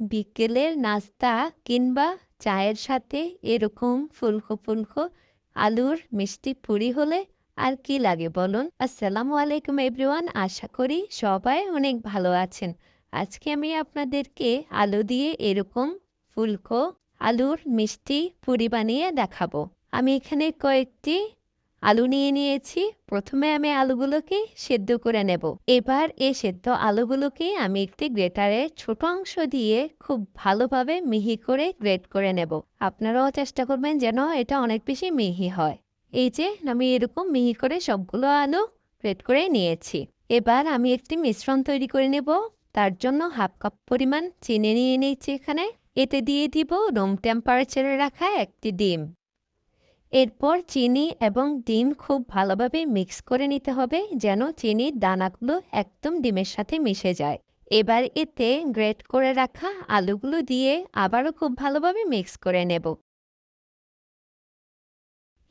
বিকেলের নাস্তা কিংবা চায়ের সাথে এরকম ফুলকো ফুলকো আলুর মিষ্টি পুরি হলে আর কি লাগে বলুন? আসসালামু আলাইকুম এভরিওয়ান, আশা করি সবাই অনেক ভালো আছেন। আজকে আমি আপনাদেরকে আলু দিয়ে এরকম ফুলকো, আলুর মিষ্টি পুরি বানিয়ে দেখাবো। আমি এখানে কয়েকটি আলু নিয়ে নিয়েছি। প্রথমে আমি আলুগুলোকে সেদ্ধ করে নেব। এবার এই সেদ্ধ আলুগুলোকে আমি একটি গ্রেটারে ছোট অংশ দিয়ে খুব ভালোভাবে মিহি করে গ্রেট করে নেব। আপনারাও চেষ্টা করবেন যেন এটা অনেক বেশি মিহি হয়। এই যে, আমি এরকম মিহি করে সবগুলো আলু গ্রেট করে নিয়েছি। এবার আমি একটি মিশ্রণ তৈরি করে নেব। তার জন্য হাফ কাপ পরিমাণ চিনি নিয়ে নিয়েছি এখানে। এতে দিয়ে দিব রুম টেম্পারেচারে রাখা একটি ডিম। এরপর চিনি এবং ডিম খুব ভালোভাবে মিক্স করে নিতে হবে যেন চিনির দানাগুলো একদম ডিমের সাথে মিশে যায়। এবার এতে গ্রেট করে রাখা আলুগুলো দিয়ে আবারও খুব ভালোভাবে মিক্স করে নেব।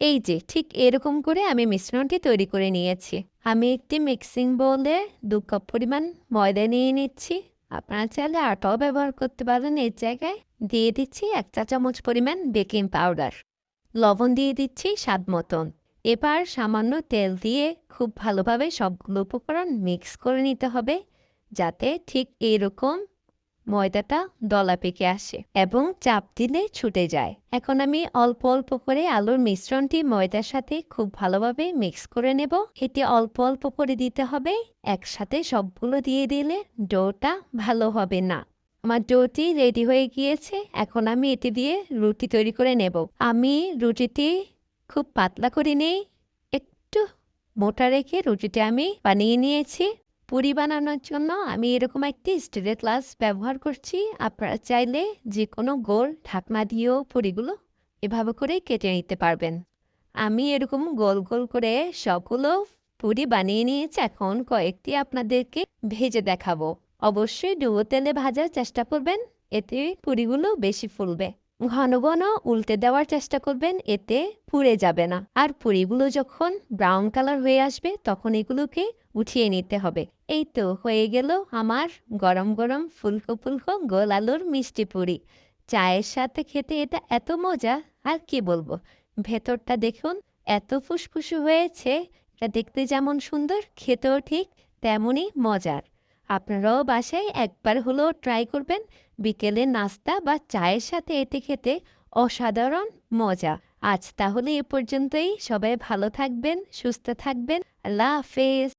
এই যে, ঠিক এরকম করে আমি মিশ্রণটি তৈরি করে নিয়েছি। আমি একটি মিক্সিং বোলে দু কাপ পরিমাণ ময়দা নিয়ে নিচ্ছি। আপনারা চাইলে আটাও ব্যবহার করতে পারেন। এর জায়গায় দিয়ে দিচ্ছি এক চা চামচ পরিমাণ বেকিং পাউডার। লবণ দিয়ে দিচ্ছি স্বাদ মতন। এবার সামান্য তেল দিয়ে খুব ভালোভাবে সবগুলো উপকরণ মিক্স করে নিতে হবে, যাতে ঠিক এরকম ময়দাটা দলা পেকে আসে এবং চাপ দিলে ছুটে যায়। এখন আমি অল্প অল্প করে আলুর মিশ্রণটি ময়দার সাথে খুব ভালোভাবে মিক্স করে নেব। এটি অল্প অল্প করে দিতে হবে, একসাথে সবগুলো দিয়ে দিলে ডোটা ভালো হবে না। আমার ডোটি রেডি হয়ে গিয়েছে, এখন আমি এটি দিয়ে রুটি তৈরি করে নেব। আমি রুটিটি খুব পাতলা করে নেই, একটু মোটা রেখে রুটিটি আমি বানিয়ে নিয়েছি। পুরি বানানোর জন্য আমি এরকম একটি স্টিলের গ্লাস ব্যবহার করছি। আপনারা চাইলে যে কোনো গোল ঢাকনা দিয়েও পুরিগুলো এভাবে করে কেটে নিতে পারবেন। আমি এরকম গোল গোল করে সবগুলো পুরি বানিয়ে নিয়েছি। এখন কয়েকটি আপনাদেরকে ভেজে দেখাবো। অবশ্যই ডুবো তেলে ভাজার চেষ্টা করবেন, এতে পুরিগুলো বেশি ফুলবে। ঘন ঘন উল্টে দেওয়ার চেষ্টা করবেন, এতে পুড়ে যাবে না। আর পুরিগুলো যখন ব্রাউন কালার হয়ে আসবে, তখন এগুলোকে উঠিয়ে নিতে হবে। এই তো হয়ে গেল আমার গরম গরম ফুলকো ফুলকো গোল আলুর মিষ্টি পুরি। চায়ের সাথে খেতে এটা এত মজা, আর কি বলব? ভেতরটা দেখুন, এত ফুসফুসু হয়েছে, এটা দেখতে যেমন সুন্দর, খেতেও ঠিক তেমনই মজার। আপনারাও বাসায় একবার হলেও ট্রাই করবেন। বিকেলে নাস্তা বা চায়ের সাথে এতে খেতে অসাধারণ মজা। আজ তাহলে এ পর্যন্তই। সবাই ভালো থাকবেন, সুস্থ থাকবেন। আল্লাহ হাফেজ।